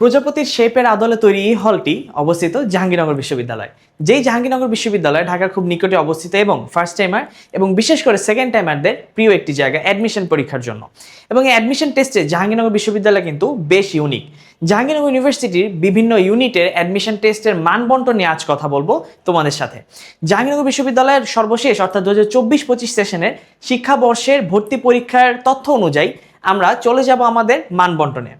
প্রজাপতির শেপের আদলে তৈরি এই হলটি অবস্থিত জাহাঙ্গীরনগর বিশ্ববিদ্যালয়। যেই জাহাঙ্গীরনগর বিশ্ববিদ্যালয় ঢাকার খুব নিকটে অবস্থিত এবং ফার্স্ট টাইমার এবং বিশেষ করে সেকেন্ড টাইমারদের প্রিয় একটি জায়গা অ্যাডমিশন পরীক্ষার জন্য। এবং এই অ্যাডমিশন টেস্টে জাহাঙ্গীরনগর বিশ্ববিদ্যালয় কিন্তু বেশ ইউনিক জাহাঙ্গীরনগর ইউনিভার্সিটির বিভিন্ন ইউনিটের অ্যাডমিশন টেস্টের মানবন্টন নিয়ে আজ কথা বলব তোমাদের সাথে। জাহাঙ্গীরনগর বিশ্ববিদ্যালয়ের সর্বশেষ অর্থাৎ দু হাজার চব্বিশ পঁচিশ সেশনের শিক্ষাবর্ষের ভর্তি পরীক্ষার তথ্য অনুযায়ী আমরা চলে যাব আমাদের মানবন্টনে।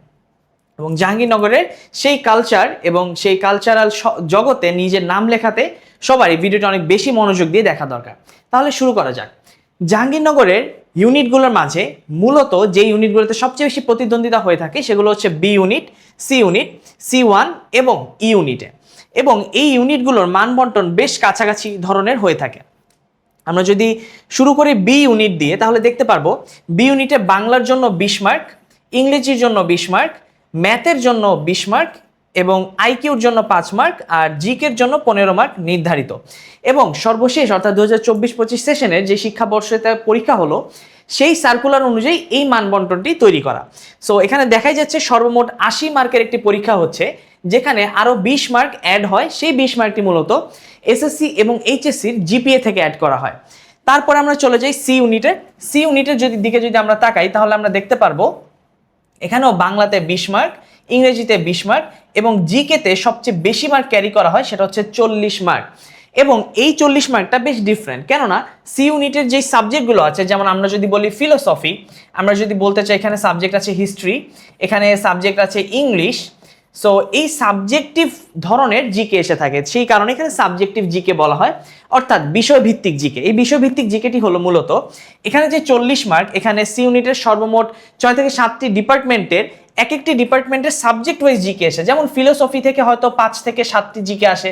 এবং জাহাঙ্গীরনগরের সেই কালচার এবং সেই কালচারাল জগতে নিজের নাম লেখাতে সবারই ভিডিওটা অনেক বেশি মনোযোগ দিয়ে দেখা দরকার। তাহলে শুরু করা যাক। জাহাঙ্গীরনগরের ইউনিটগুলোর মাঝে মূলত যে ইউনিটগুলোতে সবচেয়ে বেশি প্রতিদ্বন্দ্বিতা হয়ে থাকে সেগুলো হচ্ছে B unit C unit C one এবং ই ইউনিটে এবং এই ইউনিটগুলোর মানবন্টন বেশ কাছাকাছি ধরনের হয়ে থাকে। আমরা যদি শুরু করি বি ইউনিট দিয়ে, তাহলে দেখতে পারব বি ইউনিটে বাংলার জন্য বিশ মার্ক ইংরেজির জন্য বিশ মার্ক ম্যাথের জন্য বিশ মার্ক এবং আইকিউর জন্য পাঁচ মার্ক আর জিকের জন্য পনেরো মার্ক নির্ধারিত। এবং সর্বশেষ অর্থাৎ দু হাজার চব্বিশ পঁচিশ সেশনের যে শিক্ষাবর্ষে তার পরীক্ষা হলো, সেই সার্কুলার অনুযায়ী এই মানবন্টনটি তৈরি করা। সো এখানে দেখাই যাচ্ছে সর্বমোট আশি মার্কের একটি পরীক্ষা হচ্ছে, যেখানে আরও বিশ মার্ক অ্যাড হয়। সেই বিশ মার্কটি মূলত এসএসসি এবং এইচএসসির জিপিএ থেকে অ্যাড করা হয়। তারপর আমরা চলে যাই সি ইউনিটে সি ইউনিটের যদি দিকে যদি আমরা তাকাই, তাহলে আমরা দেখতে পারব এখানেও বাংলাতে বিশ মার্ক, ইংরেজিতে বিশ মার্ক এবং জিকেতে সবচেয়ে বেশি মার্ক ক্যারি করা হয় সেটা হচ্ছে চল্লিশ মার্ক। এবং এই চল্লিশ মার্কটা বেশ ডিফারেন্ট কেননা সি ইউনিটের যেই সাবজেক্টগুলো আছে, যেমন আমরা যদি বলি ফিলোসফি আমরা যদি বলতে চাই এখানে সাবজেক্ট আছে হিস্ট্রি এখানে সাবজেক্ট আছে ইংলিশ সো এই সাবজেক্টিভ ধরনের জিকে এসে থাকে। সেই কারণে এখানে সাবজেক্টিভ জিকে বলা হয়। অর্থাৎ বিষয়ভিত্তিক জিকে এই বিষয়ভিত্তিক জিকেটি হলো মূলত, এখানে যে চল্লিশ মার্ক এখানে সি ইউনিটের সর্বমোট ছয় থেকে সাতটি ডিপার্টমেন্টের এক একটি ডিপার্টমেন্টের সাবজেক্ট ওয়াইজ জিকে আসে। যেমন ফিলোসফি থেকে হয়তো পাঁচ থেকে সাতটি জিকে আসে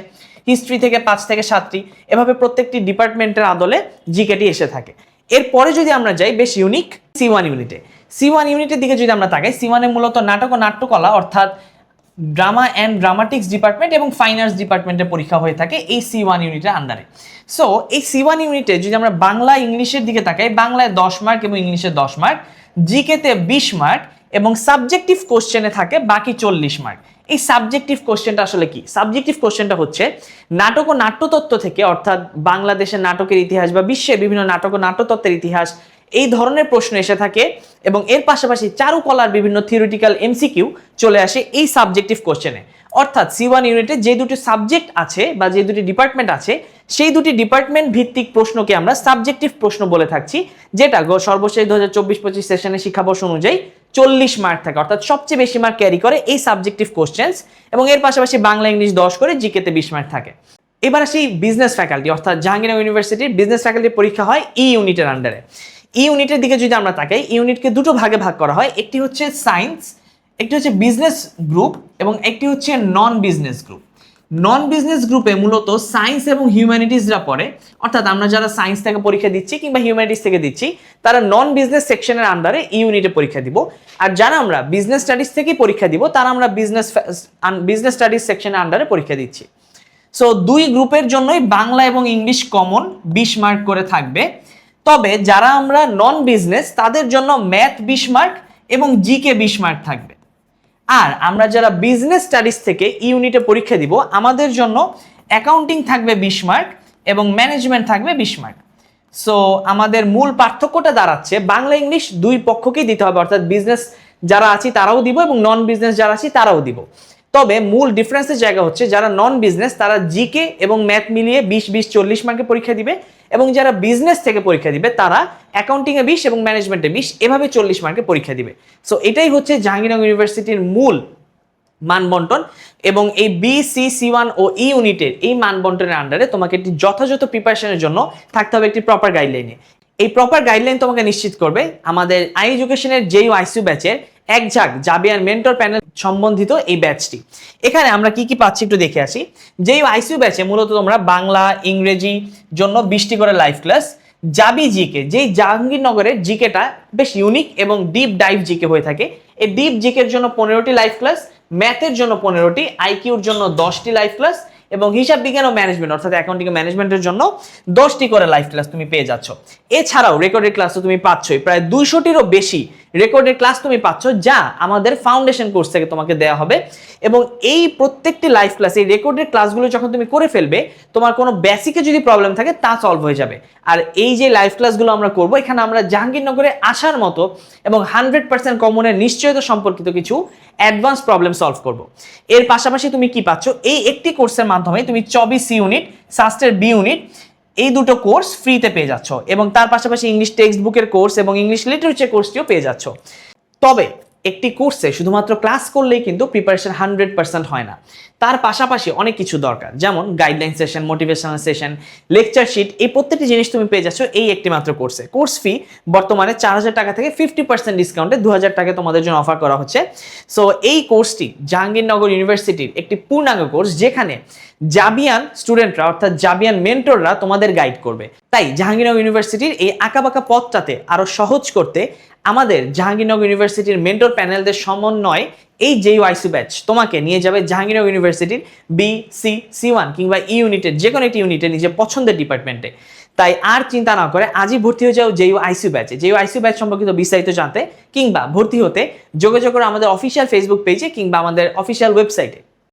হিস্ট্রি থেকে পাঁচ থেকে সাতটি, এভাবে প্রত্যেকটি ডিপার্টমেন্টের আদলে জিকেটি এসে থাকে। এরপরে যদি আমরা যাই, বেশ ইউনিক সি ওয়ান ইউনিটে সি ওয়ান ইউনিটের দিকে যদি আমরা তাকাই সি ওয়ানে মূলত নাটক ও নাট্যকলা, অর্থাৎ ড্রামা অ্যান্ড ড্রামাটিক্স ডিপার্টমেন্ট এবং ফাইনার্স ডিপার্টমেন্টের পরীক্ষা হয়ে থাকে এই সি ওয়ান ইউনিটের আন্ডারে সো এই সি ওয়ান ইউনিটে যদি আমরা বাংলা, ইংলিশের দিকে তাকাই, বাংলায় দশ মার্ক এবং ইংলিশে দশ মার্ক জিকেতে বিশ মার্ক এবং সাবজেক্টিভ কোশ্চেনে থাকে বাকি চল্লিশ মার্ক এই সাবজেক্টিভ কোশ্চেনটা আসলে কি? সাবজেক্টিভ কোশ্চেনটা হচ্ছে নাটক ও নাট্যতত্ত্ব থেকে, অর্থাৎ বাংলাদেশের নাটকের ইতিহাস বা বিশ্বের বিভিন্ন নাটক ও নাট্যতত্ত্বের ইতিহাস এই ধরনের প্রশ্ন এসে থাকে এবং এর পাশাপাশি চারুকলার বিভিন্ন থিওরিটিক্যাল এমসিকিউ চলে আসে এই সাবজেক্টিভ কোশ্চেনে অর্থাৎ সি ওয়ান ইউনিটে যে দুটি সাবজেক্ট আছে বা যে দুটি ডিপার্টমেন্ট আছে, সেই দুটি ডিপার্টমেন্ট ভিত্তিক প্রশ্নকে আমরা সাবজেক্টিভ প্রশ্ন বলে থাকছি, যেটা সর্বশেষ দু হাজার চব্বিশ পঁচিশ সেশনের শিক্ষাবর্ষ অনুযায়ী চল্লিশ মার্ক থাকে। অর্থাৎ সবচেয়ে বেশি মার্ক ক্যারি করে এই সাবজেক্টিভ কোশ্চেন্স এবং এর পাশাপাশি বাংলা, ইংলিশ দশ করে জিকেতে বিশ মার্ক থাকে। এবার আসি বিজনেস ফ্যাকাল্টি অর্থাৎ জাহাঙ্গীরনগর ইউনিভার্সিটির বিজনেস ফ্যাকাল্টির পরীক্ষা হয় ই ইউনিটের আন্ডারে ইউনিটের দিকে যদি আমরা তাকাই, ইউনিটকে দুটো ভাগে ভাগ করা হয়, একটি হচ্ছে সায়েন্স, একটি হচ্ছে বিজনেস গ্রুপ এবং একটি হচ্ছে non business group non business গ্রুপে মূলত সায়েন্স এবং হিউম্যানিটিসরা পড়ে, অর্থাৎ আমরা যারা সায়েন্স থেকে পরীক্ষা দিচ্ছি কিংবা হিউম্যানিটিস থেকে দিচ্ছি, তারা নন বিজনেস সেকশনের আন্ডারে ইউনিটে পরীক্ষা দিব। আর যারা আমরা বিজনেস স্টাডিজ থেকে পরীক্ষা দিব, তারা আমরা বিজনেস বিজনেস স্টাডিজ সেকশনের আন্ডারে পরীক্ষা দিচ্ছি। সো দুই গ্রুপের জন্যই বাংলা এবং ইংলিশ কমন বিশ মার্ক করে থাকবে। তবে যারা আমরা নন বিজনেস তাদের জন্য ম্যাথ বিশ মার্ক এবং জিকে বিশ মার্ক থাকবে। আর আমরা যারা বিজনেস স্টাডিজ থেকে ইউনিটে পরীক্ষা দিব, আমাদের জন্য অ্যাকাউন্টিং থাকবে বিশ মার্ক এবং ম্যানেজমেন্ট থাকবে বিশ মার্ক সো আমাদের মূল পার্থক্যটা দাঁড়াচ্ছে, বাংলা ইংলিশ দুই পক্ষকেই দিতে হবে, অর্থাৎ বিজনেস যারা আছি তারাও দিব এবং নন বিজনেস যারা আছি তারাও দিব। তবে মূল ডিফারেন্সের জায়গা হচ্ছে যারা নন বিজনেস তারা জিকে এবং ম্যাথ মিলিয়ে বিশ বিশ, চল্লিশ মার্কে পরীক্ষা দিবে এবং যারা বিজনেস থেকে পরীক্ষা দিবে, তারা অ্যাকাউন্টিংয়ে বিশ এবং ম্যানেজমেন্টে বিশ, এভাবে চল্লিশ মার্কে পরীক্ষা দিবে। সো এটাই হচ্ছে জাহাঙ্গীরনগর ইউনিভার্সিটির মূল মানবন্টন এবং এই বি সি সি ওয়ান ও ই ইউনিটের এই মানবন্টনের আন্ডারে তোমাকে একটি যথাযথ প্রিপারেশনের জন্য থাকতে হবে একটি প্রপার গাইডলাইনে এই প্রপার গাইডলাইন তোমাকে নিশ্চিত করবে আমাদের আই এডুকেশনের যেই আইসিউ ব্যাচের এক ঝাঁক, জাবিয়ার মেন্টর প্যানেল সম্বন্ধিত এই ব্যাচটি এখানে আমরা কি কি পাচ্ছি একটু দেখে আসি। যেই আইসিউ ব্যাচে মূলত তোমরা বাংলা, ইংরেজি জন্য বৃষ্টি করে লাইভ ক্লাস জাবি জিকে যেই জাহাঙ্গীরনগরের জিকেটা বেশ ইউনিক এবং ডিপ ডাইভ জিকে হয়ে থাকে। এই ডিপ জিকের জন্য পনেরোটি লাইভ ক্লাস ম্যাথের জন্য পনেরোটি আইকিউর জন্য দশটি লাইভ ক্লাস এবং হিসাব বিজ্ঞান ও ম্যানেজমেন্ট অর্থাৎ অ্যাকাউন্টিং ম্যানেজমেন্টের জন্য দশটি করে লাইভ ক্লাস তুমি পেয়ে যাচ্ছ। এছাড়াও রেকর্ডেড তো তুমি পাচ্ছই। প্রায় দুইশোটিরও বেশি রেকর্ডের ক্লাস তুমি পাচ্ছ, যা আমাদের ফাউন্ডেশন কোর্স থেকে তোমাকে দেওয়া হবে। এবং এই প্রত্যেকটি লাইভ ক্লাস এই রেকর্ডের ক্লাসগুলো যখন তুমি করে ফেলবে, তোমার কোনো বেসিকে যদি প্রবলেম থাকে, তা সলভ হয়ে যাবে। আর এই যে লাইভ ক্লাসগুলো আমরা করব, এখানে আমরা জাহাঙ্গীরনগরে আসার মতো এবং হান্ড্রেড পার্সেন্ট কমনের নিশ্চয়তা সম্পর্কিত কিছু অ্যাডভান্স প্রবলেম সলভ করব। এর পাশাপাশি তুমি কি পাচ্ছ, এই একটি কোর্সের মাধ্যমে তুমি চব্বিশ ইউনিট সাস্টের বি ইউনিট এই দুটো কোর্স ফ্রিতে পেয়ে যাচ্ছ এবং তার পাশাপাশি ইংলিশ টেক্সট বুকের কোর্স এবং ইংলিশ লিটারেচার কোর্সটিও পেয়ে যাচ্ছ। তবে একটি কোর্সে শুধুমাত্র ক্লাস করলেই কিন্তু প্রিপারেশন হান্ড্রেড পার্সেন্ট হয় না। তার পাশাপাশি অনেক কিছু দরকার, যেমন guideline session motivational session lecture sheet এই প্রত্যেকটি জিনিস তুমি পেয়ে যাচ্ছ এই একটি মাত্র কোর্সে কোর্স ফি বর্তমানে চার হাজার টাকা থেকে ফিফটি পার্সেন্ট ডিসকাউন্টে দু হাজার টাকা তোমাদের জন্য অফার করা হচ্ছে। সো এই কোর্সটি জাহাঙ্গীরনগর ইউনিভার্সিটির একটি পূর্ণাঙ্গ কোর্স যেখানে জাবিয়ান স্টুডেন্টরা অর্থাৎ জাবিয়ান মেন্টররা তোমাদের গাইড করবে। তাই জাহাঙ্গীরনগর ইউনিভার্সিটির এই আঁকাবাঁকা পথটাতে আরও সহজ করতে আমাদের জাহাঙ্গীরনগর ইউনিভার্সিটির মেন্টর প্যানেলদের সমন্বয় এই যে আইসি ব্যাচ তোমাকে নিয়ে যাবে জাহাঙ্গীরনগর ইউনিভার্সিটির বি সি সি ওয়ান কিংবা ই ইউনিটের যে কোনো একটি ইউনিটে নিজের পছন্দের ডিপার্টমেন্টে তাই আর চিন্তা না করে আজই ভর্তি হয়ে যাও যেই আইসিউ ব্যাচে যেই আইসিউ ব্যাচ সম্পর্কিত বিস্তারিত জানতে কিংবা ভর্তি হতে যোগাযোগ করো আমাদের অফিসিয়াল ফেসবুক পেজে কিংবা আমাদের অফিসিয়াল ওয়েবসাইটে